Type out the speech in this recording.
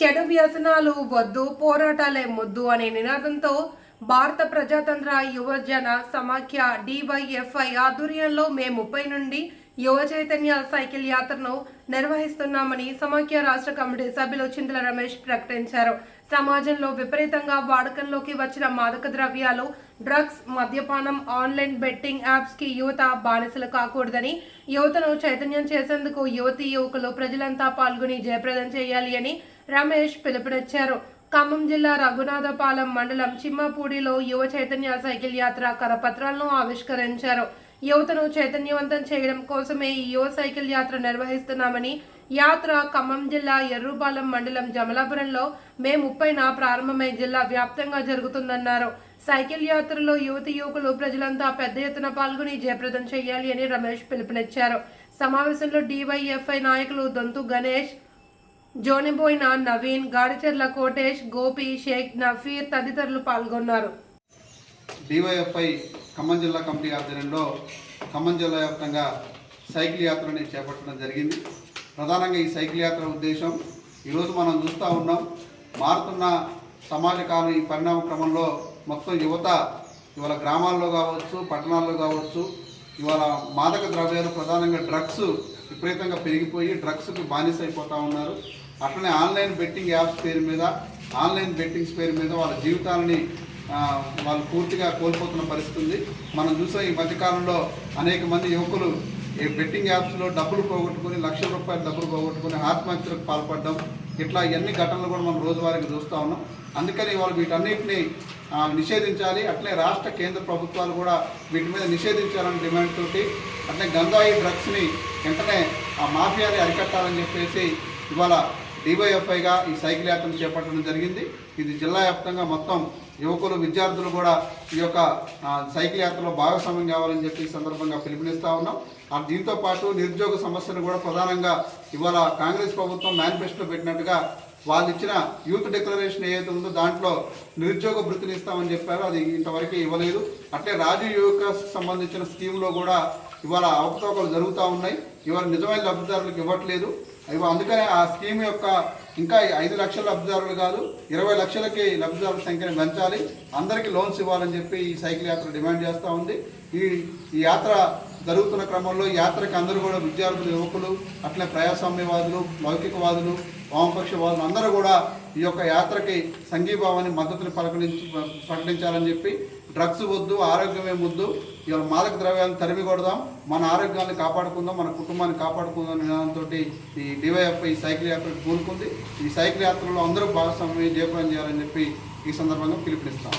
చెడు వ్యసనాలు వద్దు పోరాటాలే ముద్దు అనే నినాదంతో భారత ప్రజాతంత్ర యువజన సమాఖ్య డివైఎఫ్ఐ ఆధ్వర్యంలో మే ముప్పై నుండి యువ చైతన్య సైకిల్ యాత్రను నిర్వహిస్తున్నామని సమాఖ్య రాష్ట్ర కమిటీ సభ్యులు చింతల రమేష్ ప్రకటించారు. సమాజంలో విపరీతంగా వాడకంలోకి వచ్చిన మాదక ద్రవ్యాలు డ్రగ్స్ మద్యపానం ఆన్లైన్ బెట్టింగ్ యాప్స్కి యువత బానిసలు కాకూడదని యువతను చైతన్యం చేసేందుకు యువతీ యువకులు ప్రజలంతా పాల్గొని జయప్రదం చేయాలి అని రమేష్ పిలుపునిచ్చారు. ఖమ్మం జిల్లా రఘునాథపాలెం మండలం చిమ్మపూడిలో యువ చైతన్య సైకిల్ యాత్ర కరపత్రాలను ఆవిష్కరించారు. యువతను చైతన్యవంతం చేయడం కోసమే ఈ యువ సైకిల్ యాత్ర నిర్వహిస్తున్నామని యాత్ర ఖమ్మం జిల్లా ఎర్రుపాలెం మండలం జమలాపురంలో మే ముప్పైన ప్రారంభమై జిల్లా వ్యాప్తంగా జరుగుతుందన్నారు. సైకిల్ యాత్రలో యువతి యువకులు ప్రజలంతా పెద్ద ఎత్తున పాల్గొని జయప్రదం చేయాలి అని రమేష్ పిలుపునిచ్చారు. సమావేశంలో డివైఎఫ్ఐ నాయకులు దొంతు గణేష్ జోనిబోయిన నవీన్ గాడిచెర్ల కోటేష్ గోపి షేక్ నఫీర్ తదితరులు పాల్గొన్నారు. డివైఎఫ్ఐ ఖమ్మం జిల్లా కమిటీ ఆధ్వర్యంలో ఖమ్మం జిల్లా వ్యాప్తంగా సైకిల్ యాత్రని చేపట్టడం జరిగింది. ప్రధానంగా ఈ సైకిల్ యాత్ర ఉద్దేశం ఈరోజు మనం చూస్తూ ఉన్నాం మారుతున్న సమాజ కాలం ఈ పరిణామ క్రమంలో మొత్తం యువత ఇవాళ గ్రామాల్లో కావచ్చు పట్టణాల్లో కావచ్చు ఇవాళ మాదక ద్రవ్యాలు ప్రధానంగా డ్రగ్స్ విపరీతంగా పెరిగిపోయి డ్రగ్స్కి బానిస అయిపోతూ ఉన్నారు. అట్లనే ఆన్లైన్ బెట్టింగ్ యాప్స్ పేరు మీద ఆన్లైన్ బెట్టింగ్స్ పేరు మీద వాళ్ళ జీవితాలని వాళ్ళు పూర్తిగా కోల్పోతున్న పరిస్థితి ఉంది. మనం చూసాం ఈ మధ్యకాలంలో అనేక మంది యువకులు ఈ బెట్టింగ్ యాప్స్లో డబ్బులు పోగొట్టుకుని లక్షల రూపాయలు డబ్బులు పోగొట్టుకుని ఆత్మహత్యలకు పాల్పడడం ఇట్లా ఇవన్నీ ఘటనలు కూడా మనం రోజువారీగా చూస్తూ ఉన్నాం. అందుకని వాళ్ళు వీటన్నిటిని నిషేధించాలి. అట్లే రాష్ట్ర కేంద్ర ప్రభుత్వాలు కూడా వీటి మీద నిషేధించాలని డిమాండ్ తోటి అట్లే గంజాయి డ్రగ్స్ని వెంటనే ఆ మాఫియాని అరికట్టాలని చెప్పేసి ఇవాళ డివైఎఫ్ఐగా ఈ సైకిల్ యాత్రను చేపట్టడం జరిగింది. ఇది జిల్లా వ్యాప్తంగా మొత్తం యువకులు విద్యార్థులు కూడా ఈ యొక్క సైకిల్ యాత్రలో భాగస్వామ్యం కావాలని చెప్పి ఈ సందర్భంగా పిలుపునిస్తూ ఉన్నాం. దీంతో పాటు నిరుద్యోగ సమస్యను కూడా ప్రధానంగా ఇవాళ కాంగ్రెస్ ప్రభుత్వం మేనిఫెస్టో పెట్టినట్టుగా వాళ్ళు ఇచ్చిన యూత్ డిక్లరేషన్ ఏదైతే ఉందో దాంట్లో నిరుద్యోగ వృత్తిని ఇస్తామని చెప్పారు. అది ఇంతవరకు ఇవ్వలేదు. అట్లే రాజీవ్ యువక సంబంధించిన స్కీమ్లో కూడా ఇవాళ అవకతవకలు జరుగుతూ ఉన్నాయి. ఇవాళ నిజమైన లబ్ధిదారులకు ఇవ్వట్లేదు. ఇవి అందుకనే ఆ స్కీమ్ యొక్క ఇంకా ఐదు లక్షల లబ్ధిదారులు కాదు ఇరవై లక్షలకి లబ్ధిదారుల సంఖ్యను పెంచాలి. అందరికీ లోన్స్ ఇవ్వాలని చెప్పి ఈ సైకిల్ యాత్ర డిమాండ్ చేస్తూ ఉంది. ఈ ఈ యాత్ర జరుగుతున్న క్రమంలో యాత్రకి అందరూ కూడా విద్యార్థులు యువకులు అట్లే ప్రజాస్వామ్యవాదులు లౌకికవాదులు వామపక్షవాదులు అందరూ కూడా ఈ యొక్క యాత్రకి సంఘీభావాన్ని మద్దతుని పలకరించి ప్రకటించాలని చెప్పి డ్రగ్స్ వద్దు ఆరోగ్యమే ముద్దు ఇవాళ మాదక ద్రవ్యాలను తరిమి కొడదాం మన ఆరోగ్యాన్ని కాపాడుకుందాం మన కుటుంబాన్ని కాపాడుకుందాం అనే నినాదంతో ఈ డివైఎఫ్ఐ ఈ సైకిల్ యాత్ర కూలుకుంది ఈ సైకిల్ యాత్రలో అందరూ భాగస్వామ్యం జయప్రదం చేయాలని చెప్పి ఈ సందర్భంగా పిలుపునిస్తాం.